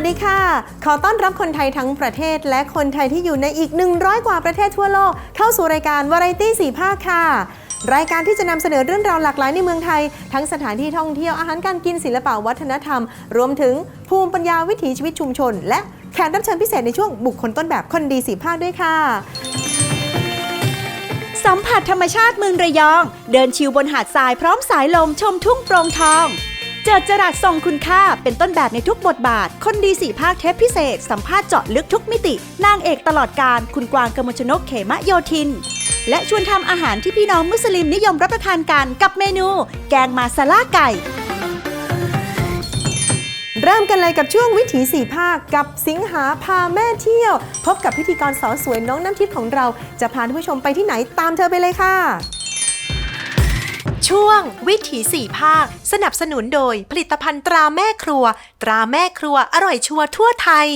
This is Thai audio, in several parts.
วัสดีค่ะ ขอต้อนรับคนไทยทั้งประเทศ และคนไทยที่อยู่ในอีก 100 กว่าประเทศทั่วโลก เข้าสู่รายการวาไรตี้สีภาคค่ะ รายการที่จะนำเสนอเรื่องราวหลากหลายในเมืองไทย ทั้งสถานที่ท่องเที่ยวอาหารการกินศิลปะวัฒนธรรม รวมถึงภูมิปัญญาวิถีชีวิตชุมชน และแขกรับเชิญพิเศษในช่วงบุคคลต้นแบบคนดีสีภาคด้วยค่ะสัมผัสธรรมชาติเมืองระยอง เดินชิวบนหาดทรายพร้อมสายลมชมทุ่งโปร่งทอง เจิดจรัสทรงคุณค่าเป็นต้นแบบในทุกบทบาท คนดีสี่ภาคเทปพิเศษ สัมภาษณ์เจาะลึกทุกมิติ นางเอกตลอดการคุณกวางกมลชนกเขมะโยธิน และชวนทำอาหารที่พี่น้องมุสลิมนิยมรับประทานกันกับเมนู แกงมาซาล่าไก่ เริ่มกันเลยกับช่วงวิถีสี่ภาคกับสิงหาพาแม่เที่ยว พบกับพิธีกรสาวสวยน้องน้ำทิพย์ของเรา จะพาท่านผู้ชมไปที่ไหนตามเธอไปเลยค่ะ ช่วงวิถีสี่ภาค สนับสนุนโดยผลิตภัณฑ์ตราแม่ครัว ตราแม่ครัวอร่อยชัวร์ทั่วไทย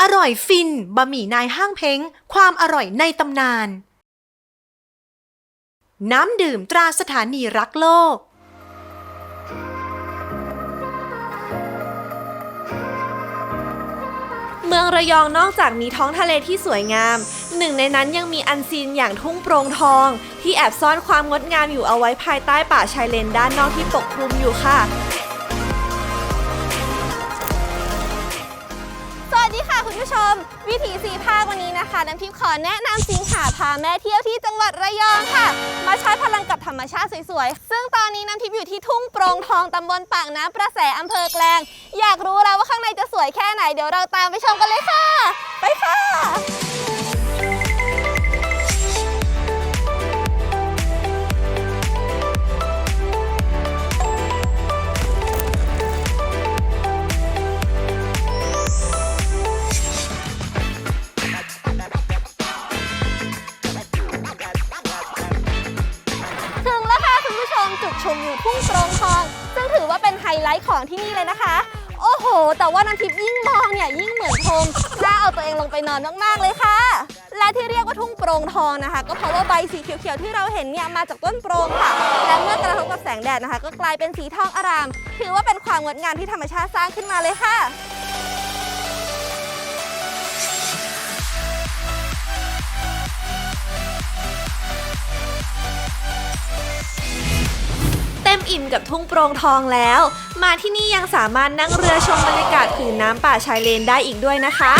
อร่อยฟินบะหมี่นายห้างเพ้ง ความอร่อยในตำนาน น้ำดื่มตราสถานีรักโลก เมืองระยองนอกจากมีท้องทะเลที่สวยงาม หนึ่งในนั้นยังมีอันซีนอย่างทุ่งโปร่งทอง ที่แอบซ่อนความงดงามอยู่เอาไว้ภายใต้ป่าชายเลนด้านนอกที่ปกคลุมอยู่ค่ะ สวัสดีค่ะคุณผู้ชม วิถีสีภาควันนี้นะคะน้ำทิพย์ขอแนะนำสิงหาพาแม่เที่ยวที่จังหวัดระยองค่ะ มาใช้พลังกับธรรมชาติสวยๆ ซึ่งตอนนี้น้ำทิพย์อยู่ที่ทุ่งโปร่งทองตำบลปากน้ำประแสอำเภอแกลง อยากรู้แล้วว่าข้างในจะสวยแค่ไหนเดี๋ยวเราตามไปชมกันเลยค่ะ ไปค่ะ ของที่นี่เลยนะคะ โอ้โห แต่ว่าน้ำทิพย์ยิ่งมองเนี่ยยิ่งเหมือนพรมน่าเอาตัวเองลงไปนอนมากๆเลยค่ะ และที่เรียกว่าทุ่งโปร่งทองนะคะ ก็เพราะว่าใบสีเขียวๆที่เราเห็นเนี่ยมาจากต้นโปร่งค่ะ และเมื่อกระทบกับแสงแดดนะคะ ก็กลายเป็นสีทองอาราม ถือว่าเป็นความงดงามที่ธรรมชาติสร้างขึ้นมาเลยค่ะเต็มอิ่มกับทุ่งโปร่งทองแล้ว มาที่นี่ยังสามารถนั่งเรือชมบรรยากาศผืนน้ำป่าชายเลนได้อีกด้วยนะคะ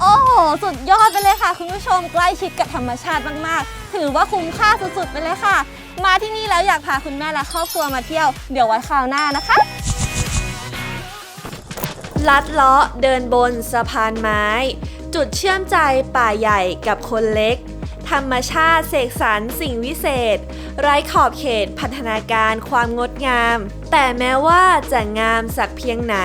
โอ้โห สุดยอดไปเลยค่ะ คุณผู้ชมใกล้ชิดกับธรรมชาติมาก ๆ ถือว่าคุ้มค่าสุด ๆ ไปเลยค่ะ มาที่นี่แล้วอยากพาคุณแม่และครอบครัวมาเที่ยว เดี๋ยวไว้คราวหน้านะคะ ลัดเลาะเดินบนสะพานไม้ จุดเชื่อมใจป่าใหญ่กับคนเล็ก ธรรมชาติเสกสรรสิ่งวิเศษ ไร้ขอบเขตพันธนาการความงดงาม แต่แม้ว่าจะงามสักเพียงไหน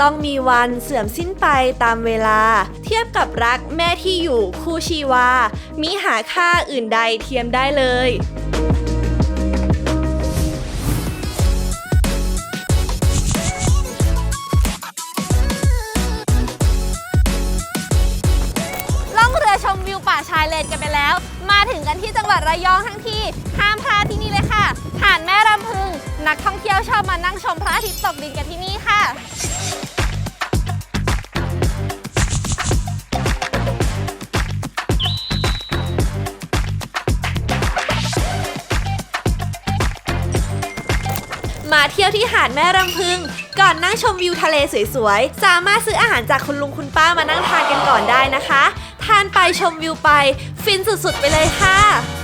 ต้องมีวันเสื่อมสิ้นไปตามเวลา เทียบกับรักแม่ที่อยู่คู่ชีวามิหาค่าอื่นใดเทียมได้เลย วัดระยองทั้งทีห้ามพลาดที่นี่เลยค่ะหาดแม่รำพึง นักท่องเที่ยวชอบมานั่งชมพระอาทิตย์ตกดินกันที่นี่ค่ะมาเที่ยวที่หาดแม่รำพึง ก่อนนั่งชมวิวทะเลสวยๆ สามารถซื้ออาหารจากคุณลุงคุณป้ามานั่งทานกันก่อนได้นะคะ ทานไปชมวิวไป ฟินสุดๆไปเลยค่ะ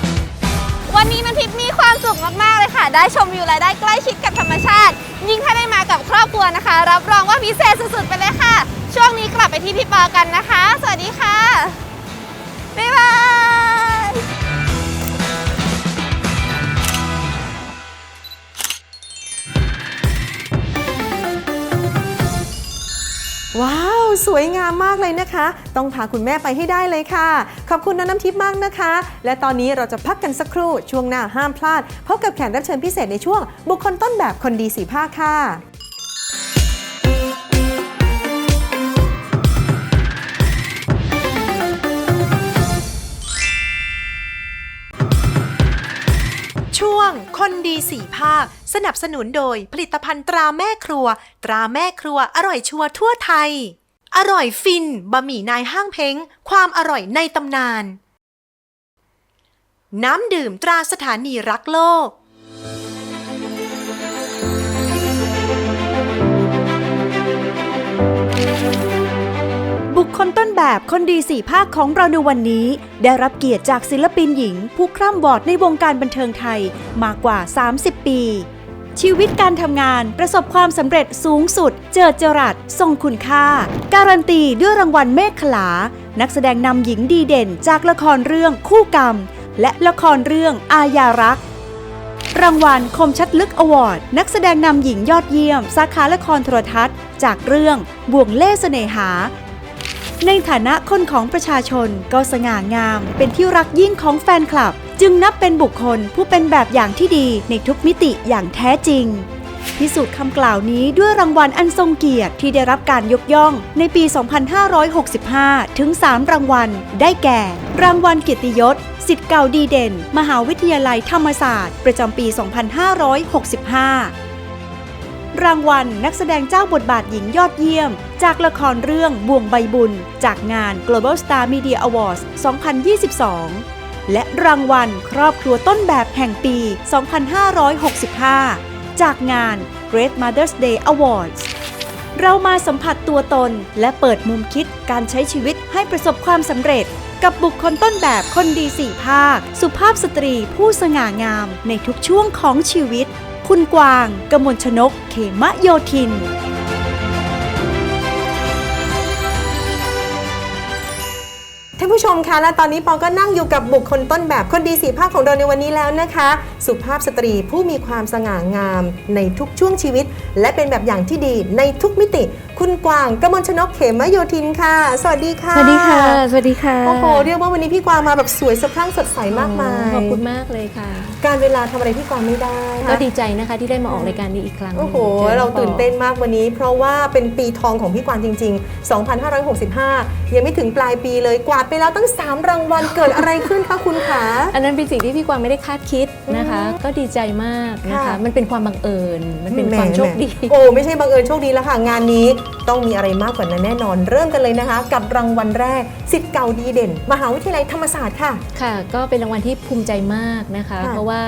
วันนี้น้ำทิพย์มีความสุขมากๆเลยค่ะ ได้ชมวิวและได้ใกล้ชิดกับธรรมชาติ ยิ่งถ้าได้มากับครอบครัวนะคะ รับรองว่าพิเศษสุดๆไปเลยค่ะ ช่วงนี้กลับไปที่พี่ปอกันนะคะ สวัสดีค่ะบ๊ายบาย ว้าว สวยงามมากเลยนะคะ ต้องพาคุณแม่ไปให้ได้เลยค่ะ ขอบคุณน้องน้ำทิพย์มากนะคะ และตอนนี้เราจะพักกันสักครู่ช่วงหน้าห้ามพลาด พบกับแขกรับเชิญพิเศษในช่วงบุคคลต้นแบบคนดีสีผ้าค่ะ คนดีสี่ภาค สนับสนุนโดยผลิตภัณฑ์ตราแม่ครัว ตราแม่ครัวอร่อยชัวร์ทั่วไทย อร่อยฟินบะหมี่นายห้างเพ้ง ความอร่อยในตำนาน น้ำดื่มตราสถานีรักโลก คคลต้นแบบคนดีสี่ภาคของเราในวันนี้ ได้รับเกียรติจากศิลปินหญิง ผู้คร่ำวอดในวงการบันเทิงไทยมากว่า 30 ปี ชีวิตการทำงานประสบความสำเร็จสูงสุด เจิดจรัสทรงคุณค่า การันตีด้วยรางวัลเมฆขลา นักแสดงนำหญิงดีเด่นจากละครเรื่องคู่กรรม และละครเรื่องอาญารักรางวัลคมชัดลึกอวอร์ด นักแสดงนำหญิงยอดเยี่ยม สาขาละครโทรทัศน์ จากเรื่องบ่วงเล่เสน่หา ในฐานะคนของประชาชนก็สง่างาม เป็นที่รักยิ่งของแฟนคลับ จึงนับเป็นบุคคลผู้เป็นแบบอย่างที่ดีในทุกมิติอย่างแท้จริง พิสูจน์คำกล่าวนี้ด้วยรางวัลอันทรงเกียรติที่ได้รับการยกย่องในปี 2565 ถึง 3 รางวัล ได้แก่ รางวัลเกียรติยศสิทธิ์เก่าดีเด่น มหาวิทยาลัยธรรมศาสตร์ ประจำปี 2565 รางวัลนักแสดงเจ้าบทบาทหญิงยอดเยี่ยม จากละครเรื่องบ่วงใบบุญ จากงาน Global Star Media Awards 2022 และรางวัลครอบครัวต้นแบบแห่งปี 2565 จากงาน Great Mother's Day Awards เรามาสัมผัสตัวตนและเปิดมุมคิดการใช้ชีวิตให้ประสบความสำเร็จ กับบุคคลต้นแบบคนดีสี่ภาค สุภาพสตรีผู้สง่างามในทุกช่วงของชีวิต คุณกวาง กมลชนก เขมะโยธิน ท่านผู้ชมคะและตอนนี้ปอก็นั่งอยู่กับบุคคลต้นแบบคนดีสีภาคของเราในวันนี้แล้วนะคะ สุภาพสตรีผู้มีความสง่างามในทุกช่วงชีวิต และเป็นแบบอย่างที่ดีในทุกมิติ คุณกวางกมลชนกเขมโยธินค่ะ สวัสดีค่ะ สวัสดีค่ะ สวัสดีค่ะโอ้โหเรียกว่าวันนี้พี่กวางมาแบบสวยสะพรั่งสดใสมากมายขอบคุณมากเลยค่ะ การเวลาทำอะไรพี่กวางไม่ได้ ก็ดีใจนะคะที่ได้มาออกรายการนี้อีกครั้งโอ้โหจอเราปอตื่นเต้นมากวันนี้ เพราะว่าเป็นปีทองของพี่กวางจริง ๆ 2565 ยังไม่ถึงปลายปีเลยกวาดไปแล้วตั้ง 3 รางวัลเกิดอะไรขึ้นคะคุณขาอันนั้นเป็นสิ่งที่พี่กวางไม่ได้คาดคิดนะคะ ก็ดีใจมากนะคะค่ะมันเป็นความบังเอิญมันเป็นแหความโชคดีแหมโอ้ไม่ใช่บังเอิญโชคดีแล้วค่ะงานนี้ต้องมีอะไรมากกว่านั้นแน่นอน เริ่มกันเลยนะคะ กับรางวัลแรกสิทธิ์เก่าดีเด่น มหาวิทยาลัยธรรมศาสตร์ค่ะ ค่ะ ก็เป็นรางวัลที่ภูมิใจมากนะคะ ค่ะ เพราะว่า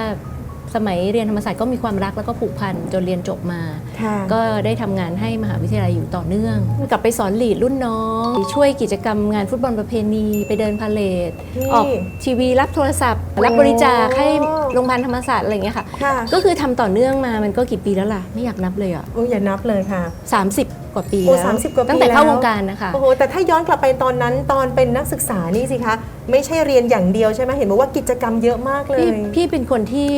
สมัยเรียนธรรมศาสตร์ก็มีความรักแล้วก็ผูกพันจนเรียนจบมาค่ะก็ได้ทำงานให้มหาวิทยาลัยอยู่ต่อเนื่อง กลับไปสอนลีดรุ่นน้อง ช่วยกิจกรรมงานฟุตบอลประเพณี ไปเดินพาเลทนี่ออกทีวีรับโทรศัพท์ รับบริจาคให้โรงพยาบาลธรรมศาสตร์อะไรอย่างเงี้ยค่ะ ค่ะก็คือทำต่อเนื่องมามันก็กี่ปีแล้วล่ะ ไม่อยากนับเลยอะโอ้อย่านับเลยค่ะ 30กว่าปีโอ้แล้ว30กว่าปีตั้งแต่เข้าแล้ววงการนะคะ โอ้โหแต่ถ้าย้อนกลับไปตอนนั้นตอนเป็นนักศึกษานี่สิคะไม่ใช่เรียนอย่างเดียวใช่ไหมเห็นบอกว่ากิจกรรมเยอะมากเลย พี่พี่เป็นคนที่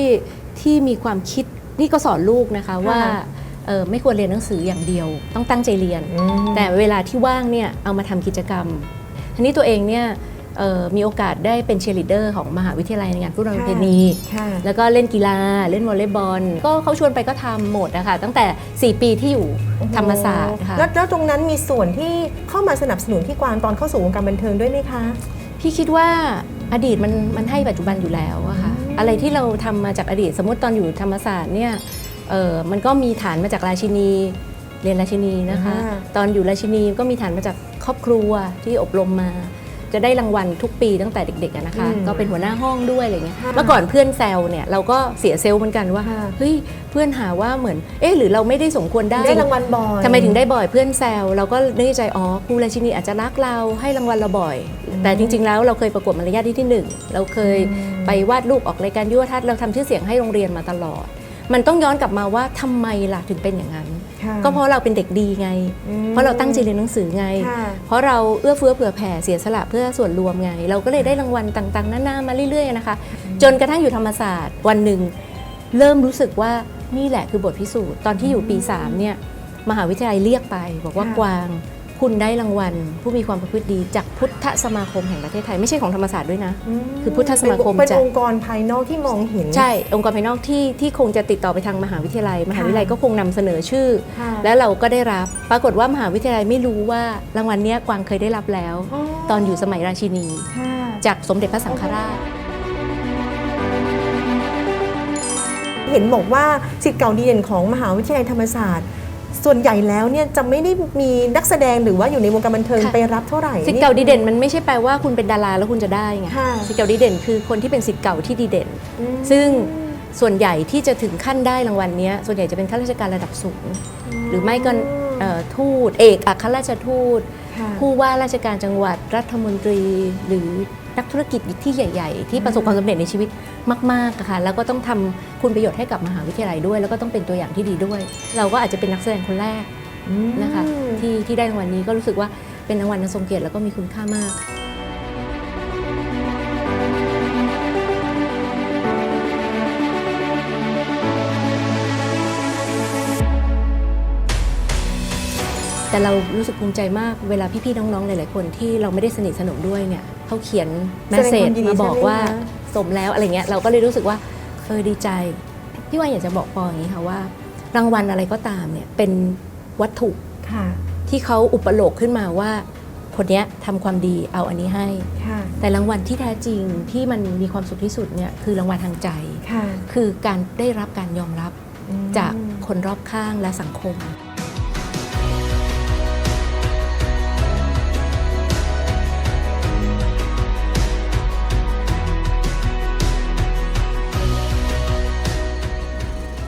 ที่มีความคิดนี่ก็สอนลูกนะคะว่าเออไม่ควรเรียนหนังสืออย่างเดียว ต้องตั้งใจเรียน อืม แต่เวลาที่ว่างเนี่ยเอามาทำกิจกรรมทีนี้ตัวเองเนี่ยเอ่อ มีโอกาสได้เป็นเชียร์ลีดเดอร์ของมหาวิทยาลัยในงานฟุตบอลประเพณีค่ะแล้วก็เล่นกีฬาเล่นวอลเลย์บอล ก็เขาชวนไปก็ทำหมดนะคะตั้งแต่ 4 ปีที่อยู่ธรรมศาสตร์ค่ะแล้วแล้วตรงนั้นมีส่วนที่เข้ามาสนับสนุนพี่กวางตอนเข้าสู่วงการบันเทิงด้วยไหมคะ พี่คิดว่าอดีตมันมันให้ปัจจุบันอยู่แล้วอะค่ะอะไรที่เราทำมาจากอดีตสมมติตอนอยู่ธรรมศาสตร์เนี่ยเออมันก็มีฐานมาจากราชินีเรียนราชินีนะคะอ่าตอนอยู่ราชินีก็มีฐานมาจากครอบครัวที่อบรมมา จะได้รางวัลทุกปีตั้งแต่เด็กๆอะนะคะอืมก็เป็นหัวหน้าห้องด้วยอะไรเงี้ยค่ะเมื่อก่อนเพื่อนแซวเนี่ยเราก็เสียเซลล์เหมือนกันว่าค่ะเฮ้ยเพื่อนหาว่าเหมือนเอ๊ะหรือเราไม่ได้สมควรได้ได้รางวัลบ่อยทำไมถึงได้บ่อยเพื่อนแซวเราก็นึกในใจอ๋อครูราชินีอาจจะรักเราให้รางวัลเราบ่อย แต่จริง ๆ แล้วเราเคยประกวดมารยาทที่ที่หนึ่งเราเคยไปวาดรูปออกรายการยุวทัศน์เราทำชื่อเสียงให้โรงเรียนมาตลอด มันต้องย้อนกลับมาว่าทำไมล่ะถึงเป็นอย่างนั้นค่ะ ก็เพราะเราเป็นเด็กดีไงอืมเพราะเราตั้งใจเรียนหนังสือไงค่ะเพราะเราเอื้อเฟื้อเผื่อแผ่เสียสละเพื่อส่วนรวมไง เราก็เลยได้รางวัลต่างๆนานามาเรื่อยๆนะคะ จนกระทั่งอยู่ธรรมศาสตร์วันหนึ่งเริ่มรู้สึกว่านี่แหละคือบทพิสูจน์ตอนที่อยู่ปี3เนี่ยมหาวิทยาลัยเรียกไป บอกว่าค่ะกวาง คุณได้รางวัล ผู้มีความประพฤติดีจากพุทธสมาคมแห่งประเทศไทยไม่ใช่ของธรรมศาสตร์ด้วยนะ คือพุทธสมาคมเป็นจะองค์กรภายนอกที่มองเห็น ใช่ องค์กรภายนอกที่ที่คงจะติดต่อไปทางมหาวิทยาลัย มหาวิทยาลัยก็คงนำเสนอชื่อค่ะแล้วเราก็ได้รับ ปรากฏว่ามหาวิทยาลัยไม่รู้ว่ารางวัลเนี้ยกวางเคยได้รับแล้วอ๋อตอนอยู่สมัยราชินีค่ะจากสมเด็จพระสังฆราชเห็นบอกว่าสิทธิ์เก่าดีเด่นของมหาวิทยาลัยธรรมศาสตร์ ส่วนใหญ่แล้วเนี่ยจะไม่ได้มีนักแสดงหรือว่าอยู่ในวงการบันเทิงค่ะ ไปรับเท่าไหร่สิทธิ์เก่าดีเด่นมันไม่ใช่แปลว่าคุณเป็นดาราแล้วคุณจะได้ไงค่ะสิทธิ์เก่าดีเด่นคือคนที่เป็นสิทธิ์เก่าที่ดีเด่น อืมซึ่งส่วนใหญ่ที่จะถึงขั้นได้รางวัลเนี้ยส่วนใหญ่จะเป็นข้าราชการระดับสูง หรือไม่ก็เอ่อทูตเอกอัครราชทูต ค่ะ ผู้ว่าราชการจังหวัดรัฐมนตรีหรือ นักธุรกิจที่ใหญ่ ๆ ที่ประสบความสำเร็จในชีวิตมากๆอะค่ะแล้วก็ต้องทำคุณประโยชน์ให้กับมหาวิทยาลัยด้วย แล้วก็ต้องเป็นตัวอย่างที่ดีด้วย เราก็อาจจะเป็นนักแสดงคนแรกนะคะที่ที่ได้รางวัลนี้ก็รู้สึกว่าเป็นรางวัลอันทรงเกียรติแล้วก็มีคุณค่ามากแต่เรารู้สึกภูมิใจมากเวลาพี่ๆน้องๆหลายๆคนที่เราไม่ได้สนิทสนมด้วยเนี่ย เขาเขียนแมสเซจแสดงความยินดีมาบอกว่าใช่ไหมคะสมแล้วอะไรเงี้ยเราก็เลยรู้สึกว่าเออดีใจ พี่ว่าอยากจะบอกปออย่างนี้ค่ะว่า รางวัลอะไรก็ตามเนี่ยเป็นวัตถุค่ะที่เขาอุปโลกขึ้นมาว่า คนเนี้ยทำความดีเอาอันนี้ให้ค่ะแต่รางวัลที่แท้จริงที่มันมีความสุขที่สุดเนี่ยคือรางวัลทางใจค่ะคือการได้รับการยอมรับอืมจากคนรอบข้างและสังคม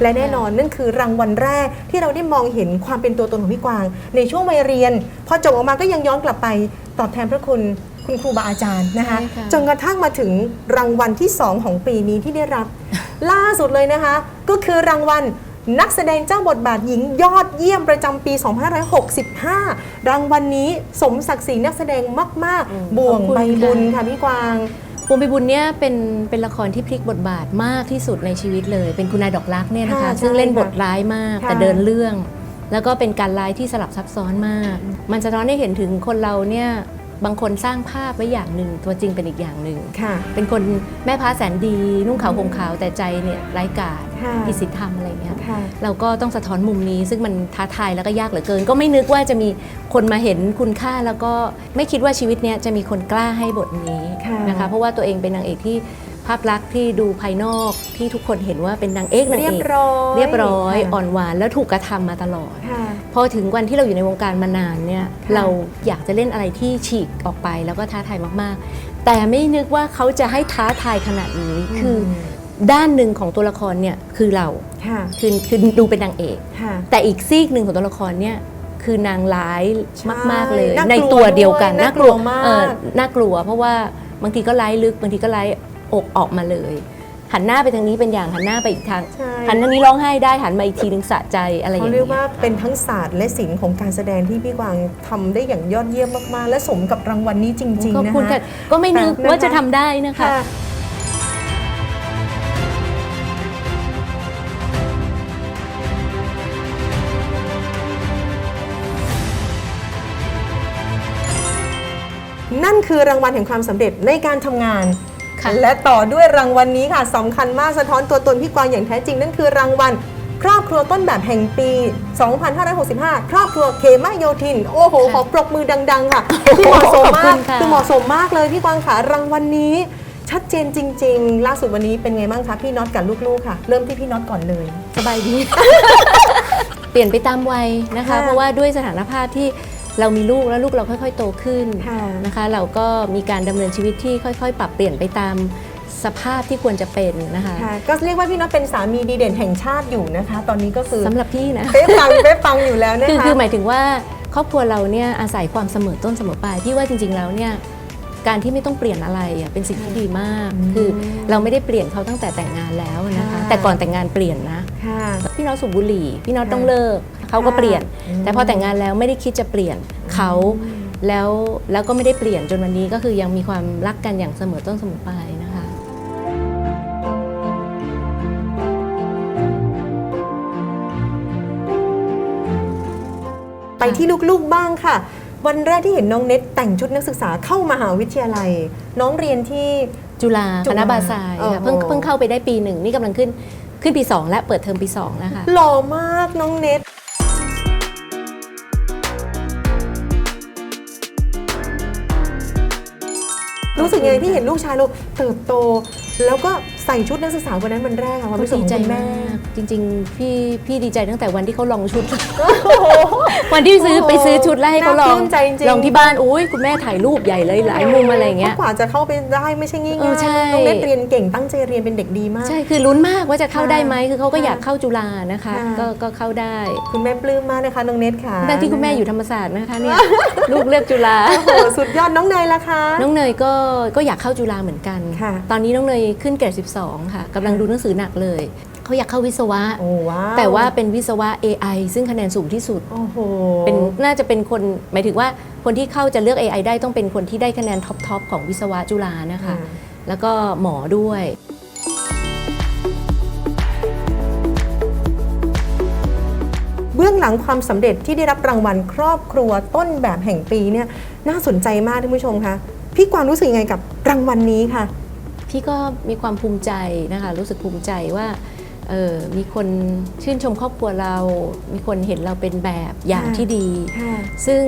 และแน่นอนนั่นคือรางวัลแรกที่เราได้มองเห็นความเป็นตัวตนของพี่กวาง ในช่วงวัยเรียน พอจบออกมาก็ยังย้อนกลับไปตอบแทนพระคุณคุณครูบาอาจารย์นะคะใช่ค่ะจนกระทั่งมาถึงรางวัลที่ 2 ของปีนี้ที่ได้รับ ล่าสุดเลยนะคะ ก็คือรางวัลนักแสดงเจ้าบทบาทหญิงยอดเยี่ยมประจำปี 2565 รางวัลนี้สมศักดิ์ศรีนักแสดงมากอืมๆบ่วงขอบคุณใบบุญค่ะค่ะพี่กวาง วงไปบุญเนี่ยเป็นเป็นละครที่พลิกบทบาทมากที่สุดในชีวิตเลย เป็นคุณนายดอกรักเนี่ยนะคะ ค่ะซึ่งเล่นใช่บค่ะทร้ายมาก ค่ะแต่เดินเรื่อง แล้วก็เป็นการร้ายที่สลับซับซ้อนมาก มันสะท้อนให้เห็นถึงคนเราเนี่ย บางคนสร้างภาพไว้อย่างหนึ่งตัวจริงเป็นอีกอย่างหนึ่งค่ะเป็นคนแม่พ้าแสนดี นุ่งขาวห่มขาวแต่ใจเนี่ยไร้กาจค่ะผิดศีลธรรมอะไรเงี้ยค่ะเราก็ต้องสะท้อนมุมนี้ ซึ่งมันท้าทายแล้วก็ยากเหลือเกิน ก็ไม่นึกว่าจะมีคนมาเห็นคุณค่าแล้วก็ไม่คิดว่าชีวิตเนี้ยจะมีคนกล้าให้บทนี้ค่ะนะคะเพราะว่าตัวเองเป็นนางเอกที่ ภาพลักษณ์ที่ดูภายนอกที่ทุกคนเห็นว่าเป็นนางเอกนางเรีเอยบกร้อยเรียบร้อยค่ะอ่อนหวานแล้วถูกกระทำมาตลอดค่ะพอถึงวันที่เราอยู่ในวงการมานานเนี่ยค่ะเราอยากจะเล่นอะไรที่ฉีกออกไปแล้วก็ท้าทายมากๆ แต่ไม่นึกว่าเขาจะให้ท้าทายขนาดนี้คืออด้านหนึ่งของตัวละครเนี่ยคือเราค่ะคือคือดูเป็นนางเอกค่ะแต่อีกซีกหนึ่งของตัวละครเนี่ยคือนางร้ายใช่มาก ๆ เลยน่ากลัวในตัวเดียวกันด้วยน่ากลัวมากเออน่ากลัว เพราะว่าบางทีก็ร้ายลึกบางทีก็ร้าย อกออกมาเลย หันหน้าไปทางนี้เป็นอย่างหันหน้าไปอีกทาง ใช่ หันทางนี้ร้องไห้ได้หันมาอีกทีนึงสะใจอะไรอย่างเขาเงี้เรียกยว่าเป็นทั้งศาสตร์และศิลป์ของการแสดงที่พี่กวางทำได้อย่างยอดเยี่ยมมากๆ และสมกับรางวัลนี้จริง ขอบๆ นะคุณคะค่ะก็ไม่นึกนะคะว่าจะทำได้นะคะค่ะนั่นคือรางวัลแห่งความสำเร็จในการทำงานค่ะ และต่อด้วยรางวัลนี้ค่ะสำคัญมากสะท้อนตัวตนพี่กวางอย่างแท้จริงนั่นคือรางวัลครอบครัวต้นแบบแห่งปี 2565 ครอบครัวเคมะโยธิน โอ้โห ขอปรบมือดัง ๆ ค่ะคือเหมาะสมขอบมาคุกณค่ะคือเหมาะสมมากเลยพี่กวางค่ะรางวัลนี้ ชัดเจนจริง ๆ ล่าสุดวันนี้เป็นไงบ้างคะพี่น็อตกับลูกๆค่ะ เริ่มที่พี่น็อตก่อนเลย สบายดี เปลี่ยนไปตามวัยนะคะค่ะเพราะว่าด้วยสถานภาพที่ เรามีลูกแล้วลูกเราค่อยๆ โตขึ้นค่ะนะคะ เราก็มีการดำเนินชีวิตที่ค่อย ๆ ปรับเปลี่ยนไปตามสภาพที่ควรจะเป็นนะคะค่ะก็เรียกว่าพี่น็อตเป็นสามีดีเด่นแห่งชาติอยู่นะคะ ตอนนี้ก็คือสำหรับพี่นะเป๊ะปังเป๊ะปังอยู่แล้วนะคือคะคือหมายถึงว่าครอบครัวเราเนี่ยอาศัยความเสมอต้นเสมอปลายพี่ว่าจริง ๆ แล้วเนี่ยการที่ไม่ต้องเปลี่ยนอะไรอะเป็นสิ่งที่ดีมาก คือเราไม่ได้เปลี่ยนเขาตั้งแต่แต่งงานแล้วนะคะแต่ก่อนแต่งงานเปลี่ยนนะค่ะพี่น้องสูบบุหรี่ พี่น้องค่ะต้องเลิก เขาก็เปลี่ยนอืมแต่พอแต่งงานแล้วไม่ได้คิดจะเปลี่ยนเขาแล้วแล้วก็ไม่ได้เปลี่ยนจนวันนี้ก็คือยังมีความรักกันอย่างเสมอต้นเสมอปลายนะคะไปที่ลูกๆบ้างค่ะ วันแรกที่เห็นน้องเน็ตแต่งชุดนักศึกษาเข้ามหาวิทยาลัย น้องเรียนที่จุฬาจุคฬาณะบาซายโอ้โหค่ะเพิ่งเพิ่งเข้าไปได้ปีหนึ่งนี่กำลังขึ้นขึ้นปี 2 และเปิดเทอมปี2แล้วค่ะหล่อมากน้องเน็ต รู้สึกยังไงที่เห็นลูกชายเราเติบโต แล้วก็ ใส่ชุดนักศึกษาวันนั้นวันแรกอะความก็รู้สึกดีของใจคุณแม่มากจริง ๆ พี่พี่ดีใจตั้งแต่วันที่เขาลองชุด วันที่ซื้อโอ้โหไปซื้อชุดแล้วให้เขาลองน่าปลื้มใจจริงๆลองที่บ้านอุ้ยคุณแม่ถ่ายรูปใหญ่เลยหลายมุมอะไรอย่างเงี้ยกว่าจะเข้าไปได้ไม่ใช่ง่ายเออใช่ๆน้องเน็ตเรียนเก่งตั้งใจเรียนเป็นเด็กดีมาก ใช่คือลุ้นมากว่าจะเข้าค่ะได้ไหมคือเขาก็ค่ะอยากเข้าจุฬานะคะค่ะก็ก็เข้าได้ คุณแม่ปลื้มมากนะคะน้องเน็ตค่ะทั้งที่คุณแม่อยู่ธรรมศาสตร์นะคะเนี่ยลูกเลือกจุฬาโอ้โหสุดยอดน้องเนยล่ะคะน้องเนยก็ก็อยากเข้าจุฬาเหมือนกันค่ะตอนนี้น้องเนยขึ้นเกรด12 ค่ะกำลังดูหนังสือหนักเลย เขาอยากเข้าวิศวะ โอ้ว้าวแต่ว่าเป็นวิศวะ AI ซึ่งคะแนนสูงที่สุด โอ้โหเป็นน่าจะเป็นคนหมายถึงว่าคนที่เข้าจะเลือก AI ได้ต้องเป็นคนที่ได้คะแนนท็อปทอปของวิศวะจุฬานะคะค่ะแล้วก็หมอด้วย เบื้องหลังความสำเร็จที่ได้รับรางวัลครอบครัวต้นแบบแห่งปีเนี่ยน่าสนใจมากท่านผู้ชมคะพี่กวางรู้สึกยังไงกับรางวัลนี้ค่ะ พี่ก็มีความภูมิใจนะคะรู้สึกภูมิใจว่าเออมีคนชื่นชมครอบครัวเรา มีคนเห็นเราเป็นแบบอย่างค่ะที่ดีค่ะซึ่ง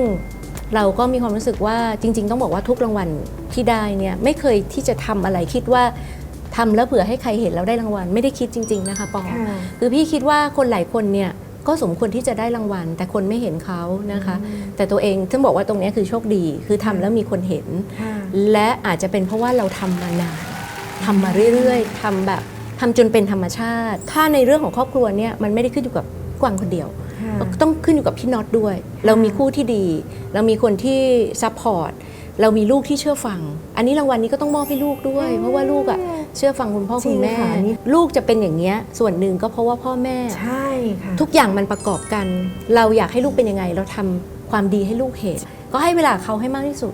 เราก็มีความรู้สึกว่าจริง ๆ ต้องบอกว่าทุกรางวัลที่ได้เนี่ยไม่เคยที่จะทำอะไรคิดว่าทำแล้วเผื่อให้ใครเห็นแล้วได้รางวัล ไม่ได้คิดจริง ๆ นะคะปอค่ะคือพี่คิดว่าคนหลายคนเนี่ยก็สมควรที่จะได้รางวัล แต่คนไม่เห็นเขานะคะ แต่ตัวเองต้องบอกว่าตรงเนี้ยคือโชคดี คือทำแล้วมีคนเห็นค่ะและอาจจะเป็นเพราะว่าเราทำมานาน ทำมาเรื่อยๆทำแบบทำจนเป็นธรรมชาติ ถ้าในเรื่องของครอบครัวเนี่ยมันไม่ได้ขึ้นอยู่กับกวางคนเดียวค่ะต้องขึ้นอยู่กับพี่น็อตด้วย เรามีคู่ที่ดี เรามีคนที่ซัพพอร์ตเรามีลูกที่เชื่อฟัง อันนี้รางวัลนี้ก็ต้องมอบให้ลูกด้วย เพราะว่าลูกอะเชื่อฟังคุณพ่อจริคุงณแม่ค่ะนี่ลูกจะเป็นอย่างเงี้ยส่วนหนึ่งก็เพราะว่าพ่อแม่ ใช่ค่ะ ทุกอย่างมันประกอบกัน เราอยากให้ลูกเป็นยังไง เราทำความดีให้ลูกเห็น ก็ให้เวลาเขาให้มากที่สุด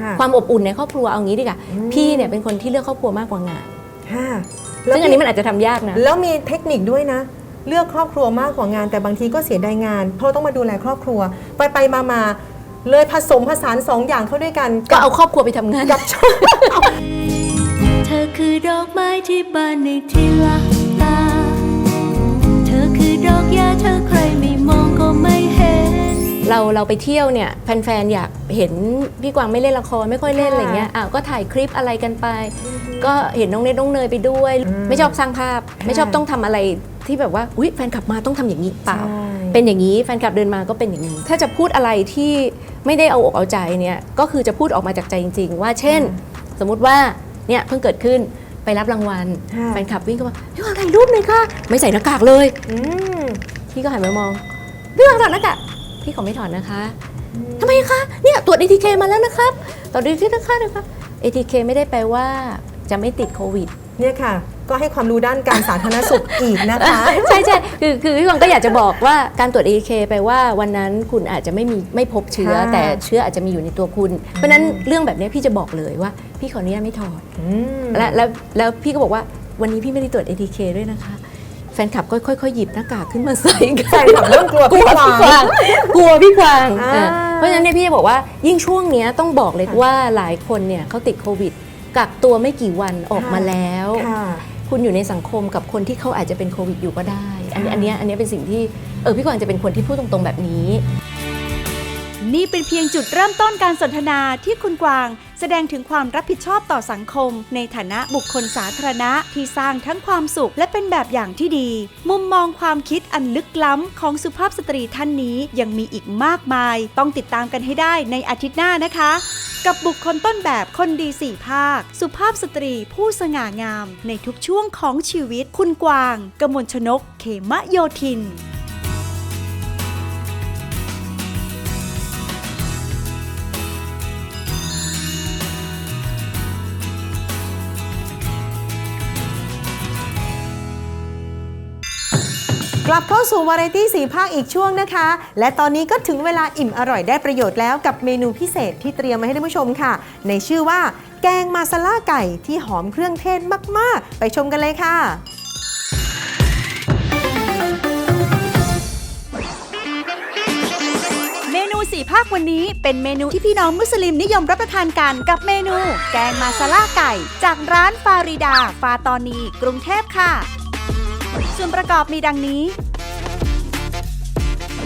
ค่ะความอบอุ่นในครอบครัวเอางี้ดีกว่าอืมพี่เนี่ยเป็นคนที่เลือกครอบครัวมากกว่างานค่ะซึ่งอันนี้มันอาจจะทำยากนะแล้วมีเทคนิคด้วยนะ เลือกครอบครัวมากกว่างาน แต่บางทีก็เสียดายงาน เพราะต้องมาดูแลครอบครัว ไปไปมามาเลยผสมผสานสองอย่างเข้าด้วยกัน ก็เอาครอบครัวไปทำงานกับช่วงเธอคือดอกไม้ที่บานในที่ลับ เราเราไปเที่ยวเนี่ยแฟนๆอยากเห็นพี่กวางไม่เล่นละครไม่ค่อยเล่นค่ะอะไรเงี้ยอ้าวก็ถ่ายคลิปอะไรกันไป ก็เห็นน้องเนยน้องเนยไปด้วยอืมไม่ชอบสร้างภาพค่ะไม่ชอบต้องทำอะไรที่แบบว่าอุ้ยแฟนคลับมาต้องทำอย่างนี้เปล่าใช่เป็นอย่างนี้แฟนคลับเดินมาก็เป็นอย่างนี้ ถ้าจะพูดอะไรที่ไม่ได้เอาอกเอาใจเนี่ยก็คือจะพูดออกมาจากใจจริง ๆ ว่าเช่น สมมุติว่าเนี่ยเพิ่งเกิดขึ้นไปรับรางวัลค่ะแฟนคลับวิ่งเข้ามาพี่กวางถ่ายรูปหน่อยค่ะ ไม่ใส่หน้ากากเลยอืมพี่ก็หันไปมองพี่กวางถอดหน้ากาก พี่ขอไม่ถอดนะคะทำไมคะเนี่ยตรวจ ATK มาแล้วนะครับตรวจ ATK นะคะนะครับ ATK ไม่ได้แปลว่าจะไม่ติดโควิดเนี่ยค่ะ ก็ให้ความรู้ด้านการสาธารณสุขอีกนะคะ ใช่ใช่คือคือพี่กวางก็อยากจะบอกว่าการตรวจ ATK แปลว่าวันนั้นคุณอาจจะไม่มีไม่พบเชื้อค่ะแต่เชื้ออาจจะมีอยู่ในตัวคุณ เพราะฉะนั้นเรื่องแบบนี้พี่จะบอกเลยว่า พี่ขออนุญาตไม่ถอดอืมและแล้วแล้วพี่ก็บอกว่าวันนี้พี่ไม่ได้ตรวจ ATK ด้วยนะคะ แฟนคลับก็ค่อยๆหยิบหน้ากากขึ้นมาใส่กันแฟนคลับเริ่มกลัวกลัวพี่พี่กกวาวางงกลัวพี่กวางอ่าเออเพราะฉะนั้นเนี่ยพี่จะบอกว่ายิ่งช่วงเนี้ยต้องบอกเลยว่าหลายคนเนี่ยเขาติดโควิด กักตัวไม่กี่วันออกมาแล้ว ค่ะ คุณอยู่ในสังคมกับคนที่เขาอาจจะเป็นโควิดอยู่ก็ได้ อันนี้อันเนี้ยอันเนี้ยเป็นสิ่งที่เออพี่กวางจะเป็นคนที่พูดตรงๆแบบนี้ นี่เป็นเพียงจุดเริ่มต้นการสนทนาที่คุณกวาง แสดงถึงความรับผิดชอบต่อสังคม ในฐานะบุคคลสาธารณะที่สร้างทั้งความสุขและเป็นแบบอย่างที่ดี มุมมองความคิดอันลึกล้ำ ของสุภาพสตรีท่านนี้ยังมีอีกมากมาย ต้องติดตามกันให้ได้ในอาทิตย์หน้านะคะ กับบุคคลต้นแบบคนดีสี่ภาค สุภาพสตรีผู้สง่างาม ในทุกช่วงของชีวิตคุณกวาง กมลชนก เขมะโยธิน ลับเข้าสู่วาไรตี้สีภาคอีกช่วงนะคะ และตอนนี้ก็ถึงเวลาอิ่มอร่อยได้ประโยชน์แล้วกับเมนูพิเศษที่เตรียมมาให้ท่านผู้ชมค่ะ ในชื่อว่า แกงมาซาล่าไก่ที่หอมเครื่องเทศมาก ๆ ไปชมกันเลยค่ะเมนูสี่ภาควันนี้เป็นเมนูที่พี่น้องมุสลิมนิยมรับประทานกันกับเมนู แกงมาซาล่าไก่ จากร้านฟาริดา ฟาตอนี กรุงเทพค่ะ ส่วนประกอบมีดังนี้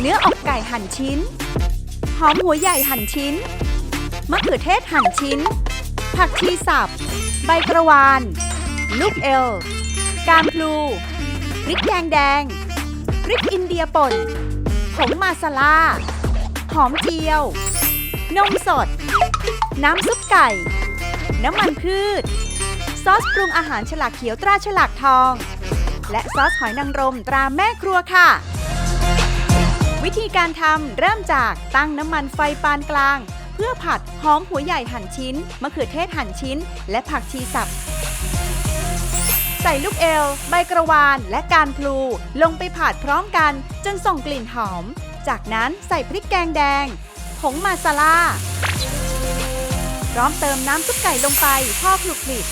เนื้ออกไก่หั่นชิ้น หอมหัวใหญ่หั่นชิ้น มะเขือเทศหั่นชิ้น ผักชีสับ ใบกระวาน ลูกเอล กามพลู พริกแกงแดง พริกอินเดียป่น ผงมาซาลา หอมเจียว นมสด น้ำซุปไก่ น้ำมันพืช ซอสปรุงอาหารฉลากเขียวตราฉลากทอง และซอสหอยนางรมตราแม่ครัวค่ะ วิธีการทำเริ่มจากตั้งน้ำมันไฟปานกลาง เพื่อผัดหอมหัวใหญ่หั่นชิ้น มะเขือเทศหั่นชิ้น และผักชีสับ ใส่ลูกเอล ใบกระวานและการพลูลงไปผัดพร้อมกัน จนส่งกลิ่นหอม จากนั้นใส่พริกแกงแดง ผงมาซาลาพร้อมเติมน้ำซุปไก่ลงไปพอคลุกคลิก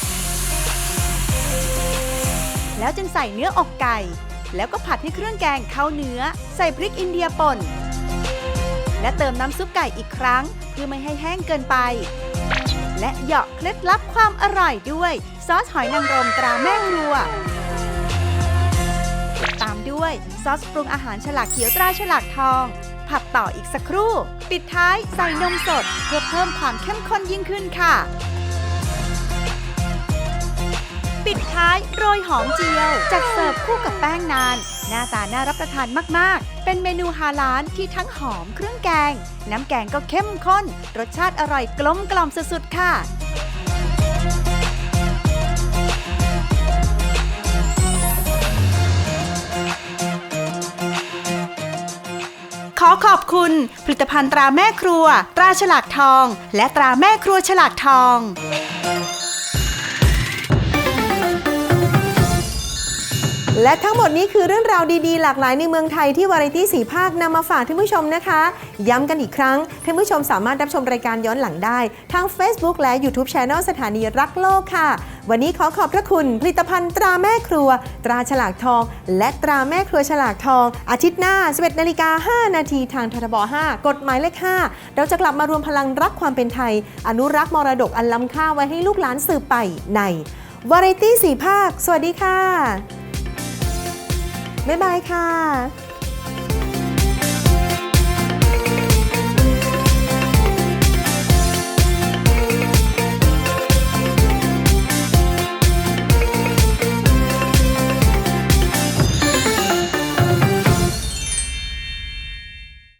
แล้วจึงใส่เนื้ออกไก่ แล้วก็ผัดให้เครื่องแกงเข้าเนื้อ ใส่พริกอินเดียป่น และเติมน้ำซุปไก่อีกครั้ง เพื่อไม่ให้แห้งเกินไป และเหยาะเคล็ดลับความอร่อยด้วย ซอสหอยนางรมตราแม่ครัว ตามด้วยซอสปรุงอาหารฉลากเขียวตราฉลากทอง ผัดต่ออีกสักครู่ ปิดท้ายใส่นมสด เพื่อเพิ่มความเข้มข้นยิ่งขึ้นค่ะ ปิดท้ายโรยหอมเจียว จัดเสิร์ฟคู่กับแป้งนาน หน้าตาน่ารับประทานมาก ๆ เป็นเมนูฮาลานที่ทั้งหอมเครื่องแกง น้ำแกงก็เข้มข้น รสชาติอร่อยกลมกล่อมสุด ๆ ค่ะขอขอบคุณ ผลิตภัณฑ์ตราแม่ครัว ตราฉลากทอง และตราแม่ครัวฉลากทอง และทั้งหมดนี้คือเรื่องราวดีๆ หลากหลายในเมืองไทยที่วาไรตี้สีภาคนำมาฝากท่านผู้ชมนะคะ ย้ำกันอีกครั้งท่านผู้ชมสามารถรับชมรายการย้อนหลังได้ ทาง Facebook และ YouTube Channel สถานีรักโลกค่ะ วันนี้ขอขอบพระคุณผลิตภัณฑ์ตราแม่ครัว ตราฉลากทอง และตราแม่ครัวฉลากทอง อาทิตย์หน้า 11นาฬิกา5นาทีทางททบ 5 กฎหมายเลข 5 เราจะกลับมารวมพลังรักความเป็นไทย อนุรักษ์มรดกอันล้ำค่าไว้ให้ลูกหลานสืบไปในวาไรตี้สีภาค สวัสดีค่ะ บ๊ายบายค่ะ